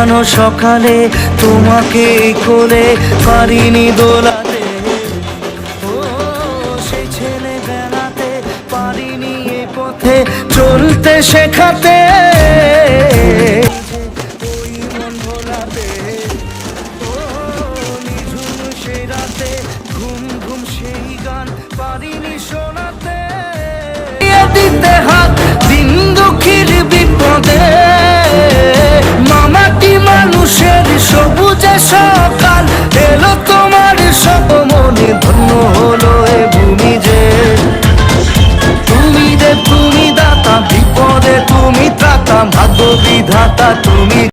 জানো সকালে তোমাকে কোলে পারিনি দোলাতে। ও, সেই ছেলেবেলাতে পারিনি এ পথে চলতে শেখাতে। ঘুম ঘুম সেই গান পারিনি শোনাতে। राम भाग्य विधाता